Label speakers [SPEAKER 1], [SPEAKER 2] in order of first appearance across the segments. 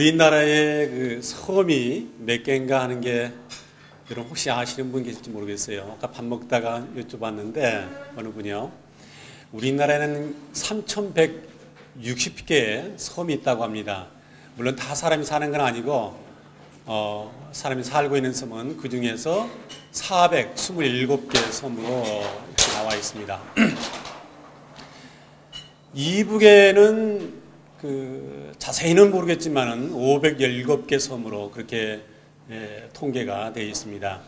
[SPEAKER 1] 우리나라의 그 섬이 몇 개인가 하는 게 여러분 혹시 아시는 분 계실지 모르겠어요. 아까 밥 먹다가 여쭤봤는데 어느 분이요. 우리나라에는 3,160개의 섬이 있다고 합니다. 물론 다 사람이 사는 건 아니고 어, 사람이 살고 있는 섬은 그 중에서 427개 섬으로 나와 있습니다. 이북에는 그 자세히는 모르겠지만은 517개 섬으로 그렇게 예, 통계가 되어 있습니다.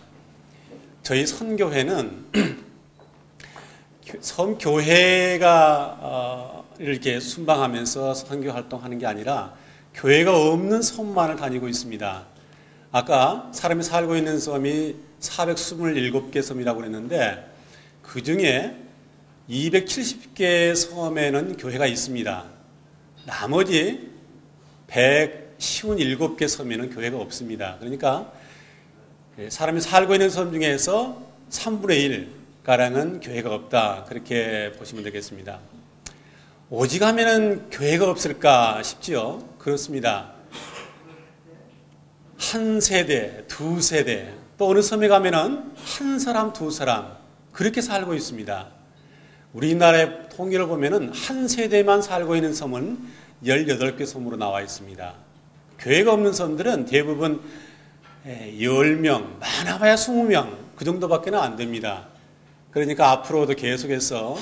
[SPEAKER 1] 저희 선교회는 섬 교회가 어, 이렇게 순방하면서 선교 활동하는 게 아니라 교회가 없는 섬만을 다니고 있습니다. 아까 사람이 살고 있는 섬이 427개 섬이라고 그랬는데 그 중에 270개 섬에는 교회가 있습니다. 나머지 157개 섬에는 교회가 없습니다. 그러니까 사람이 살고 있는 섬 중에서 3분의 1가량은 교회가 없다. 그렇게 보시면 되겠습니다. 오직 하면은 교회가 없을까 싶지요. 그렇습니다. 한 세대, 두 세대, 또 어느 섬에 가면은 한 사람, 두 사람, 그렇게 살고 있습니다. 우리나라의 통계를 보면은 한 세대만 살고 있는 섬은 18개 섬으로 나와 있습니다. 교회가 없는 섬들은 대부분 10명, 많아봐야 20명, 그 정도밖에 안 됩니다. 그러니까 앞으로도 계속해서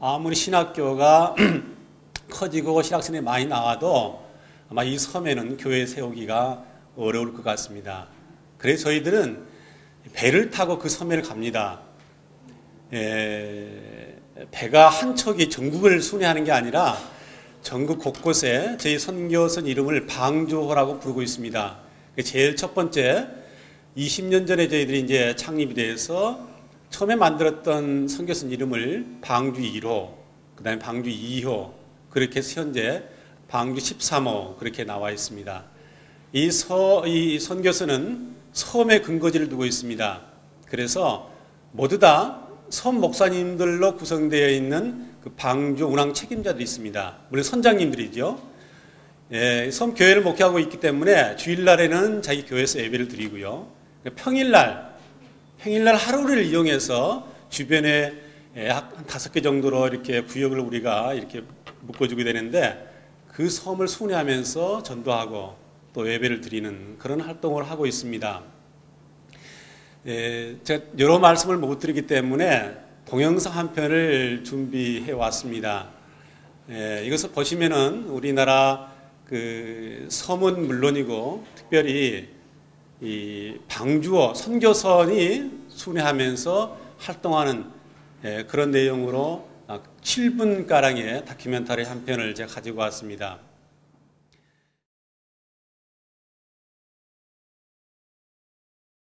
[SPEAKER 1] 아무리 신학교가 커지고 신학생이 많이 나와도 아마 이 섬에는 교회 세우기가 어려울 것 같습니다. 그래서 저희들은 배를 타고 그 섬에를 갑니다. 에, 배가 한 척이 전국을 순회하는 게 아니라 전국 곳곳에 저희 선교선 이름을 방주호라고 부르고 있습니다. 제일 첫 번째 20년 전에 저희들이 이제 창립이 돼서 처음에 만들었던 선교선 이름을 방주 1호, 그 다음에 방주 2호, 그렇게 해서 현재 방주 13호 그렇게 나와 있습니다. 이, 서, 이 선교선은 섬에 근거지를 두고 있습니다. 그래서 모두 다 섬 목사님들로 구성되어 있는 그 방주 운항 책임자들이 있습니다. 물론 선장님들이죠. 예, 섬 교회를 목회하고 있기 때문에 주일날에는 자기 교회에서 예배를 드리고요. 평일날, 평일날 하루를 이용해서 주변에 예, 한 다섯 개 정도로 이렇게 구역을 우리가 이렇게 묶어주게 되는데 그 섬을 순회하면서 전도하고 또 예배를 드리는 그런 활동을 하고 있습니다. 예, 제가 여러 말씀을 못 드리기 때문에 동영상 한 편을 준비해 왔습니다. 예, 이것을 보시면은 우리나라 그 섬은 물론이고 특별히 이 방주어 선교선이 순회하면서 활동하는 예, 그런 내용으로 7분 가량의 다큐멘터리 한 편을 제가 가지고 왔습니다.